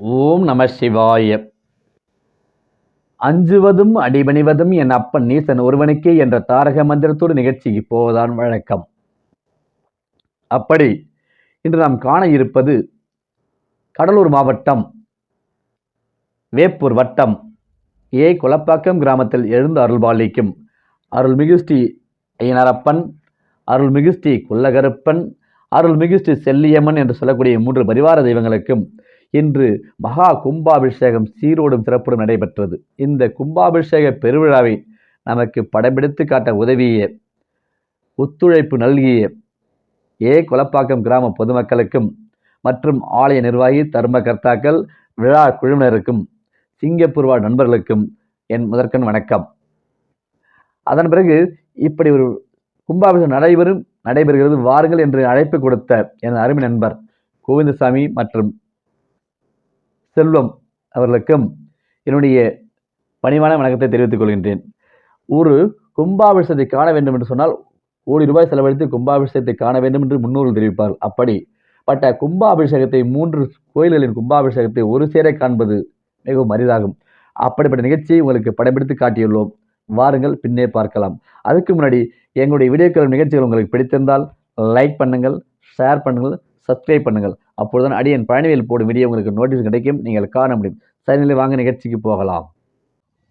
ஓம் நம சிவாய. அஞ்சுவதும் அடிபணிவதும் என் அப்பன் நீசன் ஒருவனுக்கே என்ற தாரக மந்திரத்தோடு நிகழ்ச்சிக்கு போவதான் வழக்கம். அப்படி இன்று நாம் காண இருப்பது கடலூர் மாவட்டம் வேப்பூர் வட்டம் ஏ. குலப்பாக்கம் கிராமத்தில் எழுந்து அருள்பாலிக்கும் அருள்மிகு ஸ்ரீ ஐயனாரப்பன் அருள்மிகு ஸ்ரீ குள்ளகருப்பன் அருள்மிகு ஸ்ரீ செல்லியம்மன் என்று சொல்லக்கூடிய மூன்று பரிவார தெய்வங்களுக்கும் இன்று மகா கும்பாபிஷேகம் சீரோடும் சிறப்புடன் நடைபெற்றது. இந்த கும்பாபிஷேக பெருவிழாவை நமக்கு படம்பிடித்து காட்ட உதவிய ஒத்துழைப்பு நல்கிய ஏ. கொலப்பாக்கம் கிராம பொதுமக்களுக்கும் மற்றும் ஆலய நிர்வாகி தர்மகர்த்தாக்கள் விழா குழுவினருக்கும் சிங்கப்பூர் வாழ் நண்பர்களுக்கும் என் முதற்கண் வணக்கம். அதன் பிறகு இப்படி ஒரு கும்பாபிஷேகம் நடைபெறும் நடைபெறுகிறது வாருங்கள் என்று அழைப்பு கொடுத்த என் அருமை நண்பர் கோவிந்தசாமி மற்றும் செல்வம் அவர்களுக்கும் என்னுடைய பணிவான வணக்கத்தை தெரிவித்துக் கொள்கின்றேன். ஒரு கும்பாபிஷேகத்தை காண வேண்டும் என்று சொன்னால் கோடி ரூபாய் செலவழித்து கும்பாபிஷேகத்தை காண வேண்டும் என்று முன்னோர்கள் தெரிவிப்பார்கள். அப்படி பட்ட கும்பாபிஷேகத்தை மூன்று கோயில்களின் கும்பாபிஷேகத்தை ஒரு சேர காண்பது மிகவும் அரிதாகும். அப்படிப்பட்ட நிகழ்ச்சியை உங்களுக்கு படம்பிடித்து காட்டியுள்ளோம். வாருங்கள் பின்னே பார்க்கலாம். அதுக்கு முன்னாடி எங்களுடைய வீடியோக்கள் நிகழ்ச்சிகள் உங்களுக்கு பிடித்திருந்தால் லைக் பண்ணுங்கள் ஷேர் பண்ணுங்கள் சப்ஸ்கிரைப் பண்ணுங்கள். அப்பொழுதுதான் அடியன் பழனிவேல் போடும் வீடியோ உங்களுக்கு நோட்டீஸ் கிடைக்கும். நீங்கள் காண முடியும். சரிநிலை வாங்க நிகழ்ச்சிக்கு போகலாம்.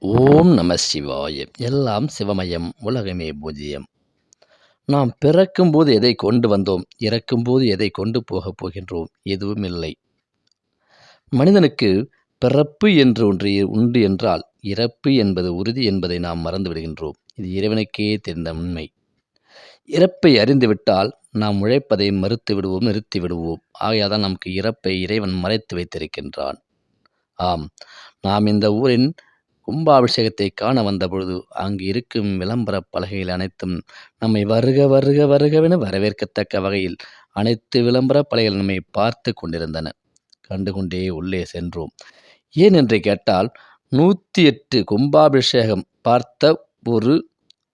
ஓம் நம சிவாய. எல்லாம் சிவமயம் உலகமே பூஜ்யம். நாம் பிறக்கும்போது எதை கொண்டு வந்தோம்? இறக்கும்போது எதை கொண்டு போகப் போகின்றோம்? எதுவும் இல்லை. மனிதனுக்கு பிறப்பு என்று ஒன்று உண்டு என்றால் இறப்பு என்பது உறுதி என்பதை நாம் மறந்து விடுகின்றோம். இது இறைவனுக்கே தெரிந்த உண்மை. இறப்பை அறிந்துவிட்டால் நாம் உழைப்பதை மறுத்து விடுவோம் நிறுத்தி விடுவோம் ஆகையாதான் நமக்கு இறப்பை இறைவன் மறைத்து வைத்திருக்கின்றான். ஆம் நாம் இந்த ஊரின் கும்பாபிஷேகத்தை காண வந்தபொழுது அங்கு இருக்கும் விளம்பர பலகைகள் அனைத்தும் நம்மை வருக வருக வருகவென வரவேற்கத்தக்க வகையில் அனைத்து விளம்பர பலகைகள் நம்மை பார்த்து கொண்டிருந்தன. கண்டுகொண்டே உள்ளே சென்றோம். ஏன் என்று கேட்டால் நூற்றி எட்டு கும்பாபிஷேகம் பார்த்த ஒரு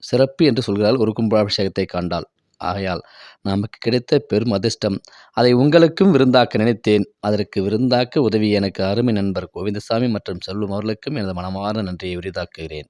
சிறப்பு என்று சொல்கிறாள் ஒரு கும்பாபிஷேகத்தை கண்டால் ஆகையால் நமக்கு கிடைத்த பெரும் அதிர்ஷ்டம் அதை உங்களுக்கும் விருந்தாக்க நினைத்தேன். அதற்கு விருந்தாக்க உதவி எனக்கு அருமை நண்பர் கோவிந்தசாமி மற்றும் செல்வம் அவர்களுக்கும் எனது மனமார்ந்த நன்றியை உரிதாக்குகிறேன்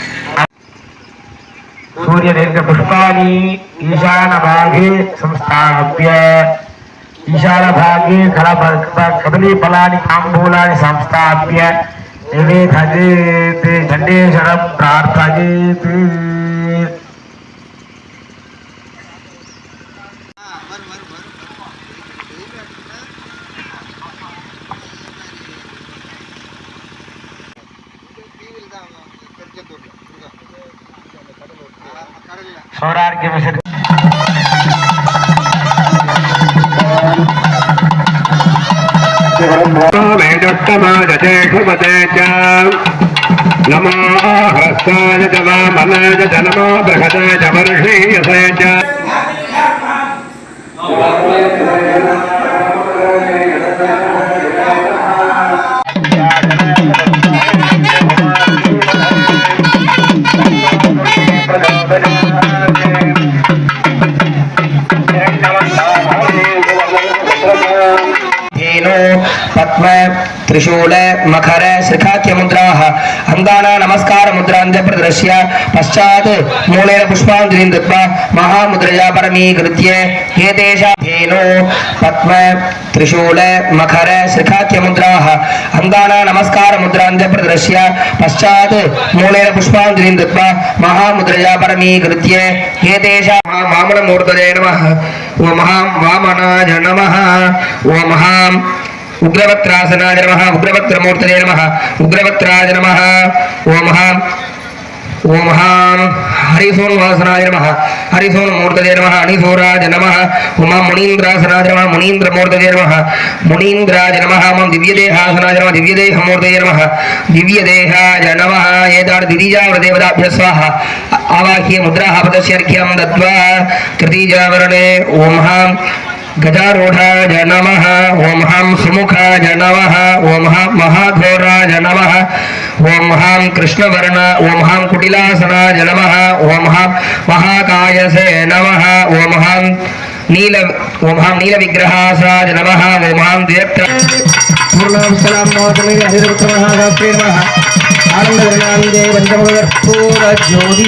ईशान ईशानभागे संस्थाप्य। ईशानभागे कदलीफलानि ताम्बूलानि संस्थाप्य। निवेदयेत् चण्डेश्वरं प्रार्थयेत्। सौरार्घ्यमिषत् वेदोत्तमादशेषुपते च नमो ह्रस्ताय च वामनाय च नमो बृहदाय च वर्षीयसे च त्रिशूल मखर श्रिखाख्य मुद्राः। अन्दाना नमस्कार मुद्रान्त प्रदर्श्य। पश्चात् मूलेन पुष्पाञ्जलिं दत्त्वा महामुद्रया परमीकृत्य धेनु पद्म त्रिशूल मकर श्रिखाख्य मुद्राः। अन्दाना नमस्कार मुद्रान्त प्रदर्श्य। पश्चात् मूलेन पुष्पाञ्जलिं दत्त्वा महामुद्रया परमीकृत्य एतेषां वामनमूर्तये नमः। ओम महां वामनाय नमः। ओम महां उग्रवत्रासनाय नमः उग्रवत्रमूर्तने नमः उग्रवत्राय नमः। ओम ओम हरिसून वासनाय नम हरिसून मूर्तजे नम हरिसूराज नम। उमा मुनीन्द्रासनाय नम मुनीन्द्र नम। मुनीन्द्राज नम मम दिव्यदेहासनाय नम दिव्यदेह नम। दिव्यदेहाय नम एताड स्वाहा। आवाह्य मुद्राः पदस्यर्घ्यं दत्त्वा, तृतीयावरणे ओम गजारूढ़ाय नमः। ओम हम सुमुखाय नमः। ओम हम महाघोराय नमः। ओम हम कृष्णवर्ण। ओम हम कुटिलासनाय नमः। ओम हम महाकायसे नमः। ओम हम नील, ओम हम नील विग्रहासाय नमः। ओम हम देवत्र सलाम आनंद वंदमुदर पूरा ज्योति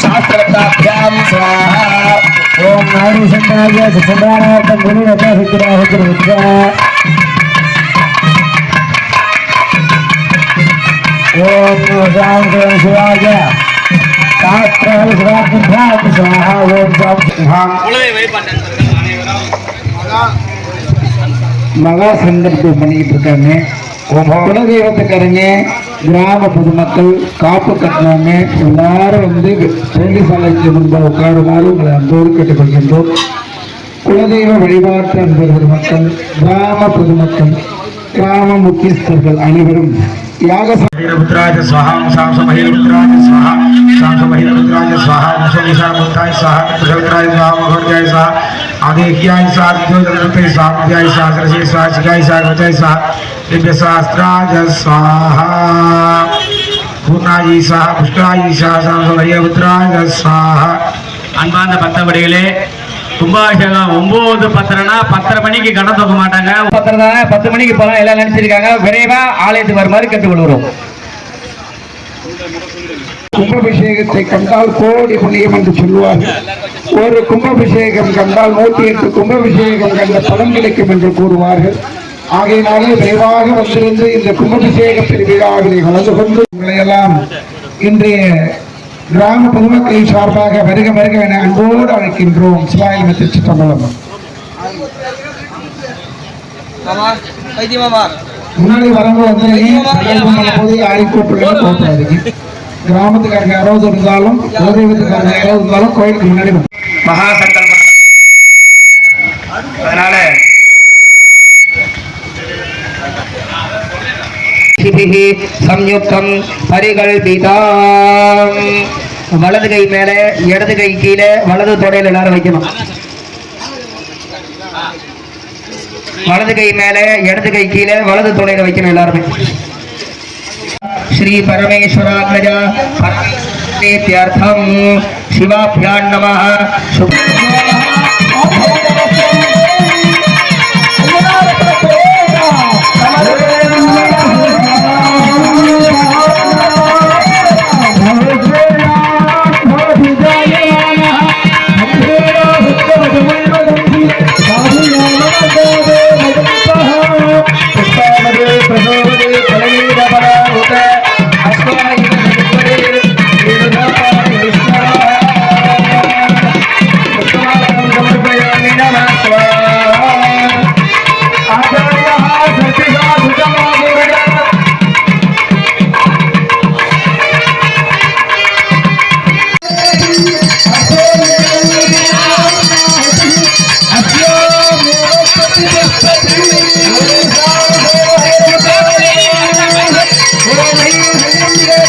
சாஸ்திரதாபியாம் ஓம் நாடி சந்தாய சந்தானார்த்தம் குரு ரத்ன சுத்திரா சுத்திர வித்யா ஓம் சாம் சிவம் சிவாய சாஸ்திரால் சிவாத்மியாம் சுவாஹா ஓம் சாம் மகா சங்கல்பம் பண்ணிக்கிட்டு இருக்காங்க. குலதெய்வத்துக்காரங்க கிராம பொதுமக்கள் காப்பு கட்டினாங்க எல்லாரும் வந்து வேண்டி சாலைக்கு முன்பாக உட்காருமாறு உங்களை அன்போடு கேட்டுக்கொள்கின்றோம். குலதெய்வ வழிபாட்டு அன்பு மக்கள் கிராம பொதுமக்கள் கிராம முக்கியஸ்தர்கள் அனைவரும் யாக வீரபுத்திராஜ சுவாஹா சாம்ச மகிரபுத்திராஜ சுவாஹா சாம்ச மகிரபுத்திராஜ சுவாஹா முசமிஷா முத்தாய் சுவாஹா சுகல்கராய் சுவாஹா மகோர்ஜாய் சுவாஹா स्वाहा आदेह्याय स्वाहा विद्योजनते स्वाहा विद्याय स्वाहा सरसे स्वाहा शिखाय स्वाहा गजाय स्वाहा दिव्यशास्त्राय स्वाहा பூர்ணாயி சாஹா புஷ்டாயி சாஹா மரியபுத்திராய சாஹா அன்பார்ந்த பக்தபடிகளே கும்பாபிஷேகம் ஒன்பது பத்தரைனா பத்தரை மணிக்கு கடன் தூக்க மாட்டாங்க பத்திரம் தானே பத்து மணிக்கு போலாம் எல்லாம் நினைச்சிருக்காங்க விரைவா ஆலயத்துக்கு வருமாறு கேட்டுக்கொள்கிறோம் கும்பாபிஷேகத்தை கண்டால் கோடி புண்ணியம் என்று சொல்லுவார்கள். ஒரு கும்பாபிஷேகம் கண்டால் நூற்றி எட்டு கும்பாபிஷேகம் கண்ட பலன் கிடைக்கும் என்று கூறுவார்கள். ஆகையினாலே விரைவாக வந்திருந்து இந்த கும்பாபிஷேக பெருவிழாவிலே கலந்து கொண்டு உங்களையெல்லாம் இன்றைய கிராம பொதுமக்களின் சார்பாக வருக வருக என அன்போடு அழைக்கின்றோம். சிவாயின திருச்சிற்றம்பலம். முன்னாடி வரவங்க வந்து போது யாரையும் கூப்பிடல கூப்பிடாதீங்க கிராமத்துக்காரங்க யாராவது இருந்தாலும் குலதெய்வத்துக்காரங்க யாராவது இருந்தாலும் கோயிலுக்கு முன்னாடி மகா சங்கல்பம். அதனால சம்யுக்தம் பரிகல்பிதாம். வலது கை மேல இடது கை கீழே வலது தொடையில எல்லாரும் வைக்கணும். வலது கை மேல இடது கை கீழே வலது தொடையில வைக்கணும் எல்லாருமே. శ్రీ పరమేశ్వరాగ్రజ పరమేశ్వరేత్యర్థం శివాభ్యాం శుభ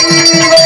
Thank.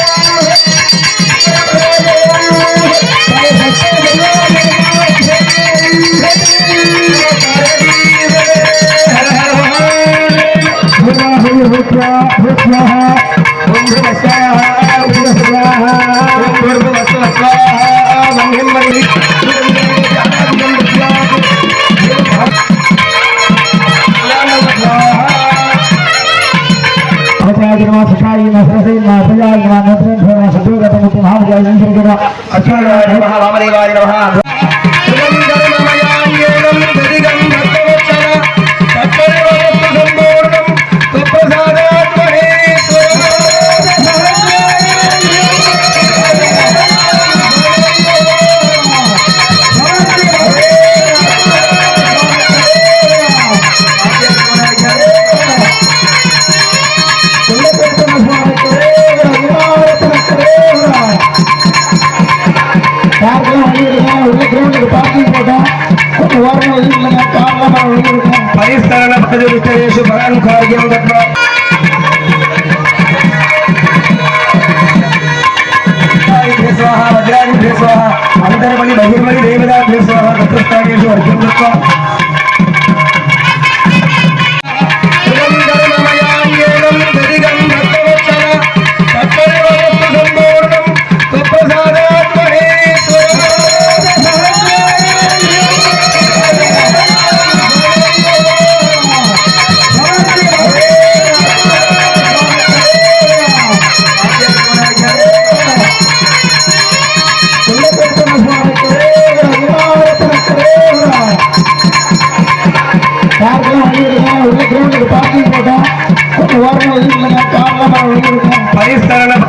స్వాహ వజ్రాగ్ని స్వాహ. అంతర్మణి బహిర్మణి దేవదాగ్ని స్వాహ. తత్వస్థానేషు అర్ఘ్యం దత్వా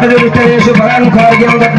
हाथ जोड़ी करे सो बड़ा नुखार गया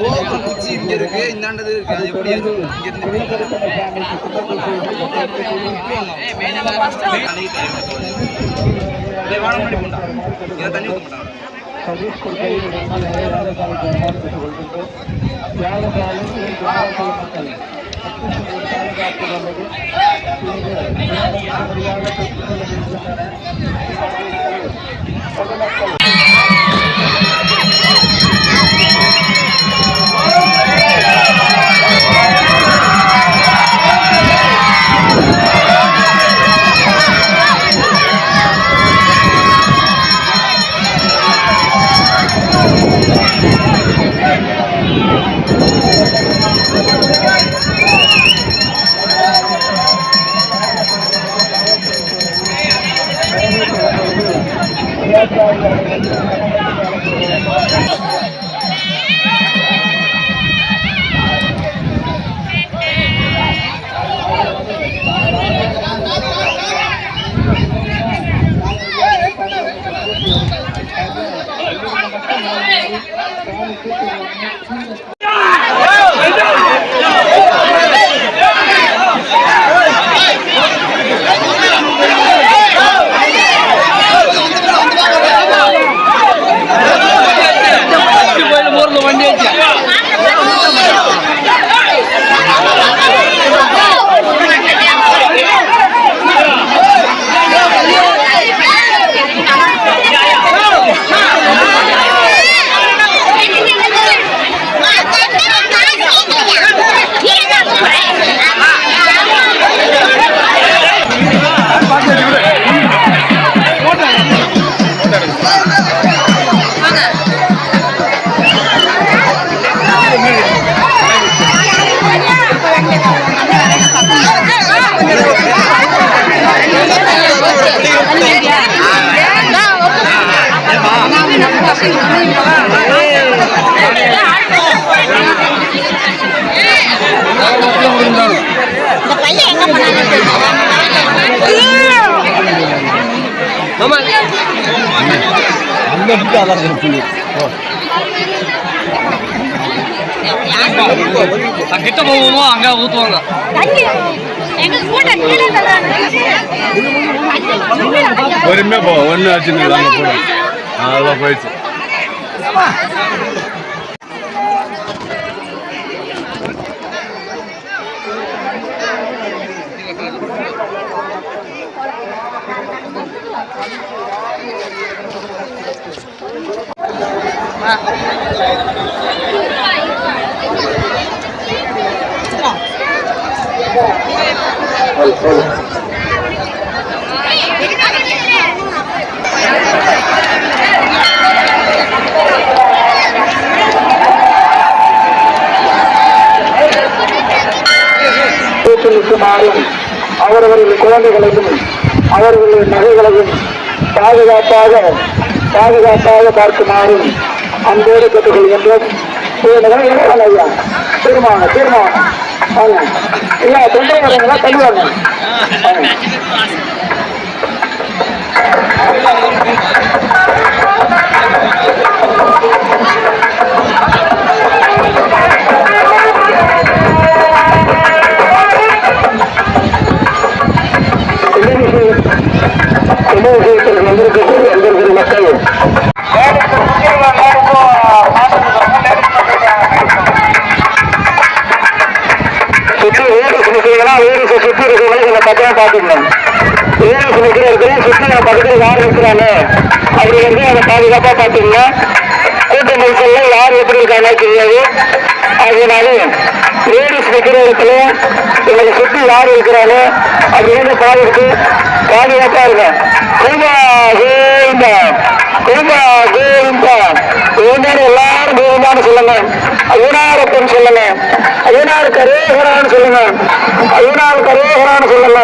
கோபுரம் குச்சி இங்க தண்ணி ஊற்ற மாட்டாங்க Thank you. கிட்ட போவோமோ அங்க ஊத்துவாங்க. தண்ணி எங்க கூட கீழே பொறுமையா போ ஒண்ணு வச்சுன்னு அதெல்லாம் போயிடுச்சு. நிற்குமாறும் அவரவர்கள் குழந்தைகளையும் அவர்களுடைய நகைகளையும் பாதுகாப்பாக பாதுகாப்பாக பார்க்குமாறும் அன்போடு கேட்டுக்கொள்கின்றோம் ஐயா. தீர்மானம் தீர்மானம். வாங்க ஐயா தொண்டை தள்ளி வாங்க வாங்க. இருக்கிறவங்க இந்த பக்கம் பார்த்துக்கணும் இருக்கிறேன் சுமைக்கிற சுற்றி நம்ம பக்கத்தில் யார் இருக்கிறாங்க? வந்து அதை பாதுகாப்பாக பார்த்துக்கங்க கூட்ட நெரிசல்ல யார் எப்படி இருக்காங்க தெரியாது. அதனால லேடிஸ் நிற்கிற இடத்துல எனக்கு சுற்றி யார் இருக்கிறாங்க அப்படின்னு பாதுகாத்து பாதுகாப்பா இருக்கும் கோபா கோவிந்தா கோபா கோவிந்தா. கோவிந்தான்னு எல்லாரும் கோவிந்தான்னு சொல்லுங்க. ஐயனாரப்பன் சொல்லுங்க. ஐயனார் கரேகரான்னு சொல்லுங்க. ஐயனார் கரேகரான்னு சொல்லுங்க.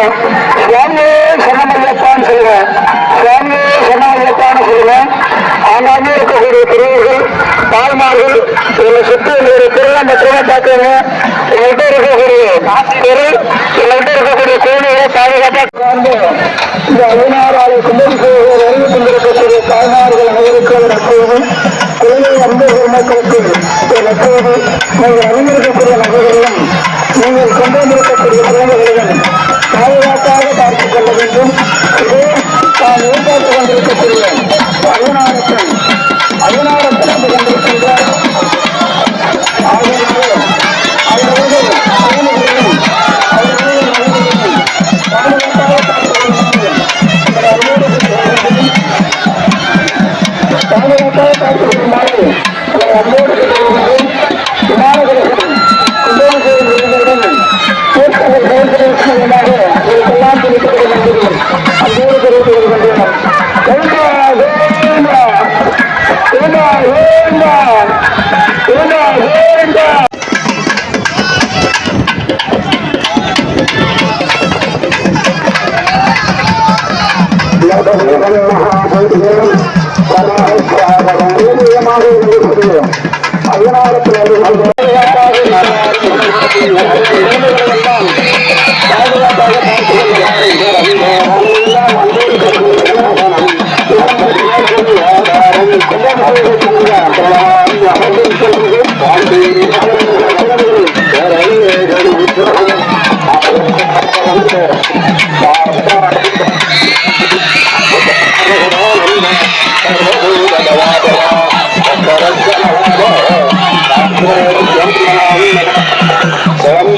சுவாமியே சொன்னமல்லப்பான்னு சொல்லுங்க. சுவாமியே சொன்னமல்லப்பான்னு சொல்லுங்க. ஆங்காங்கே இருக்கக்கூடிய பெரியவர்கள் தாய்மார்கள் என்னை சுற்றி என்னுடைய திருவிழா மட்டுமே பார்க்குறேங்க. எங்கள்கிட்ட இருக்கக்கூடிய தெரு எங்கள்கிட்ட இருக்கக்கூடிய கோவில்களை பாதுகாப்பாக வந்து இந்த ஐநாறு ஆலை கும்பகோணம் வருகை கொண்டிருக்கக்கூடிய தாய்மார்கள் அனைவருக்கும் நட்போதும் குழந்தை அன்பு பெருமக்களுக்கு நட்போது நீங்கள் அணிந்திருக்கக்கூடிய நகைகளையும் நீங்கள் கொண்டு வந்திருக்கக்கூடிய குழந்தைகளையும் பாதுகாப்பாக பார்த்துக் கொள்ள வேண்டும். இது தான் எதிர்பார்த்து கொண்டிருக்கக்கூடிய ஓம் சாம்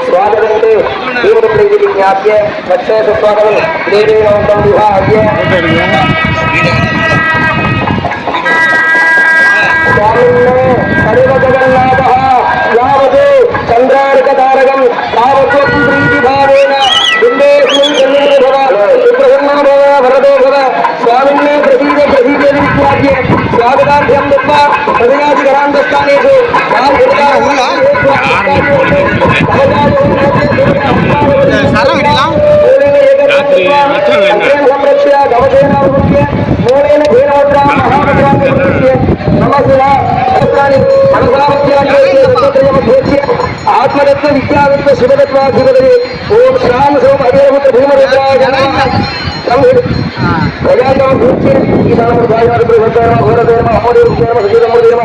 सुस्वागतं देवेन विभाग्य स्वामिन्ने सर्वजगन्नाथः यावत् चन्द्रार्कतारकं तावत्त्वं प्रीतिभावेन बिम्बेऽस्मिन् चन्द्रो भव सुप्रसन्नो भव वरदो भव स्वामिन्ने भागीदार भी हम लोग का बढ़िया अधिग्रहण दस्ताने को ஆத்மரத்ன வித்யாவித்த சிவதத்வாதிபதி ஓம் சாம் சோம் அபிரமுத்த பீமருத்ராய ಸಂಘಿ ಪ್ರಜಾನಾಂ ಭೂತ್ಯೆ ಈಶಾನ ಧ್ವಾಯಾರ ಬೃಹತ್ತರ ಘೋರ ಧರ್ಮ ಅಮೋದ ಧರ್ಮ ಸಜೀವ ಮೂರ್ತಿ ಧರ್ಮ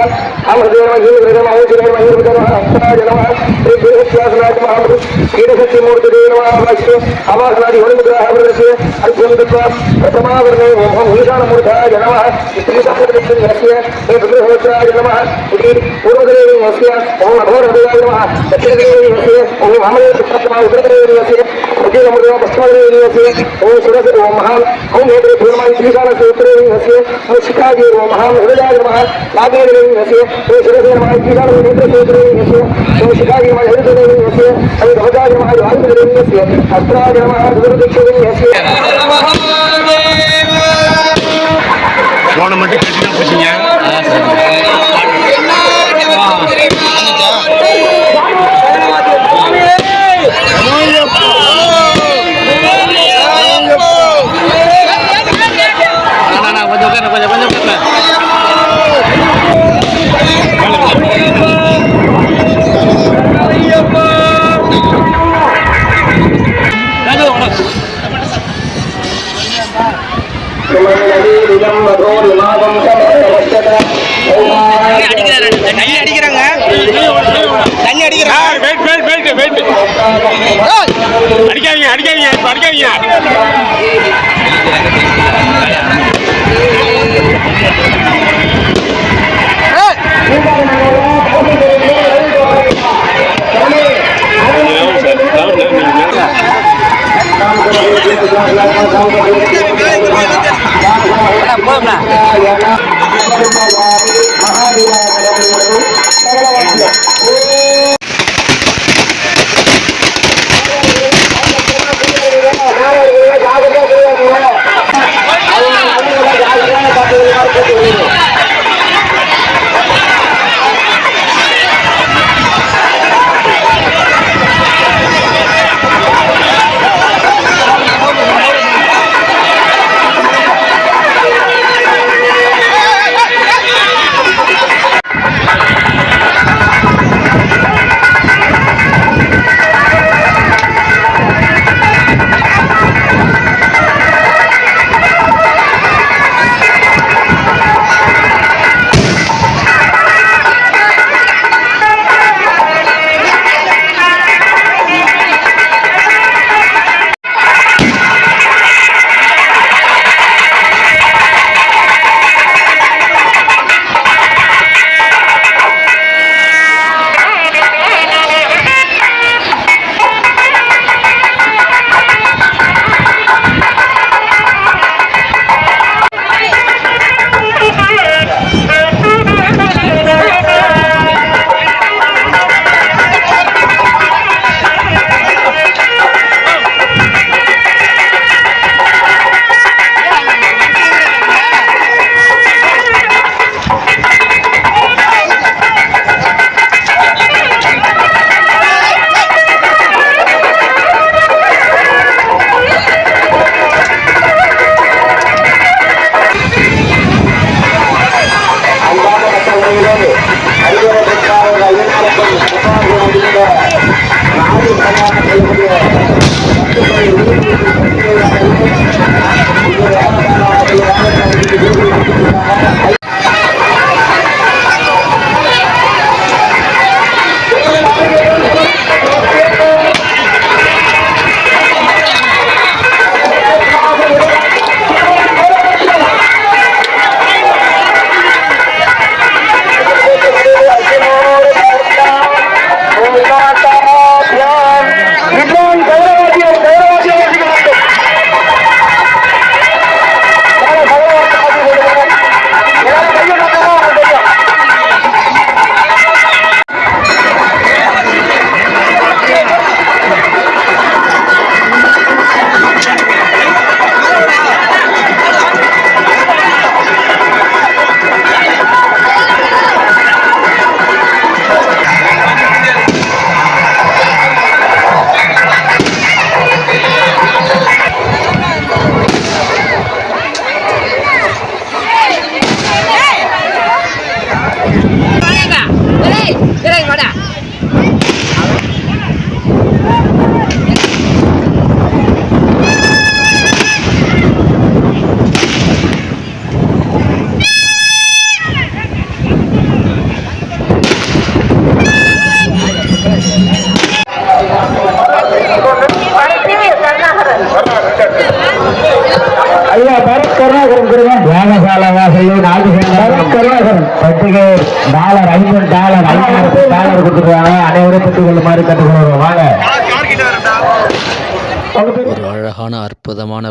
ಅಮರ ಧರ್ಮ ಹೀನ ಧರ್ಮ ಅಮೋದ ಧರ್ಮ ಹೀನ ಧರ್ಮ ಹಸ್ತನ ಜನಮ ಶ್ರೀ ದೇವಸ್ಯಾಸ ರಾಜ ಮಹಾಮರು ಕೀಟಶಕ್ತಿ ಮೂರ್ತಿ ದೇವ ಅಮಸ್ತು ಅವಾಸನಾದಿ ಹೊಳಿ ಗ್ರಹ ವೃದಸ್ಯ ಅರ್ಜುನತ್ವ ಪ್ರಥಮಾವರ್ಣೆ ಓಂ ಈಶಾನ ಮೂರ್ತ ಜನಮ ಶ್ರೀ ಸಾಮರ್ಥ್ಯ ಹಸ್ಯ ಶ್ರೀ ಗೃಹೋತ್ರ ಜನಮ ಶ್ರೀ ಪೂರ್ವದೇವಿ ಹಸ್ಯ ಓಂ ಅಘೋರ ಹೃದಯ ನಮಃ ದಕ್ಷಿಣ ದೇವಿ ಹಸ್ಯ ಓಂ ಅಮರ ಉಗ್ರದೇವಿ ಹಸ್ಯ ಉದ್ಯೋಗ ಪಶ್ಚಿಮ ದೇವಿ ಹಸ್ಯ ಓಂ ಸುರಸ ಮಹಾನ್ ಅವನು ಎದುರು ಪೂರ್ಣವಾಗಿ ಶ್ರೀಕಾಲಕ್ಕೆ ಉತ್ತರವೇ ಹಸಿವೆ ಅವನು ಶಿಖಾಗಿ ಇರುವ ಮಹಾನ್ ಹೃದಯ ಮಹಾನ್ ಲಾಭೇಂದ್ರವೇ ಹಸಿವೆ ಅವನು ಶಿರಸೇನ ಮಾಡಿ ಶ್ರೀಕಾಲಕ್ಕೆ ನೇತೃತ್ವ ಉತ್ತರವೇ ಹಸಿವೆ ಅವನು ಶಿಖಾಗಿ ಮಾಡಿ ಹರಿದವೇ ಹಸಿವೆ ಅವನು ಧ್ವಜಾಗಿ ಮಾಡಿ ಆಯುಧವೇ ಹಸಿವೆ ಅಸ್ತ್ರಾಗಿ ಮಹಾನ್ ದುರದಕ್ಷವೇ ಹಸಿವೆ ಗೌರ್ಮೆಂಟ್ அடிக்காதீங்க அடிக்காதீங்க இப்ப அடிக்காதீங்க.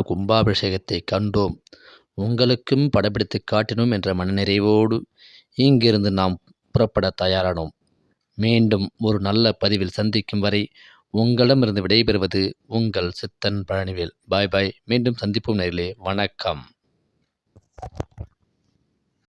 கும்பாபிஷேகத்தை கண்டோம். உங்களுக்கும் படப்பிடித்து காட்டினோம் என்ற மனநிறைவோடு இங்கிருந்து நாம் புறப்பட தயாரானோம். மீண்டும் ஒரு நல்ல பதிவில் சந்திக்கும் வரை உங்களிடமிருந்து விடைபெறுவது உங்கள் சித்தன் பழனிவேல். பாய் பாய். மீண்டும் சந்திப்போம் நேரிலே வணக்கம்.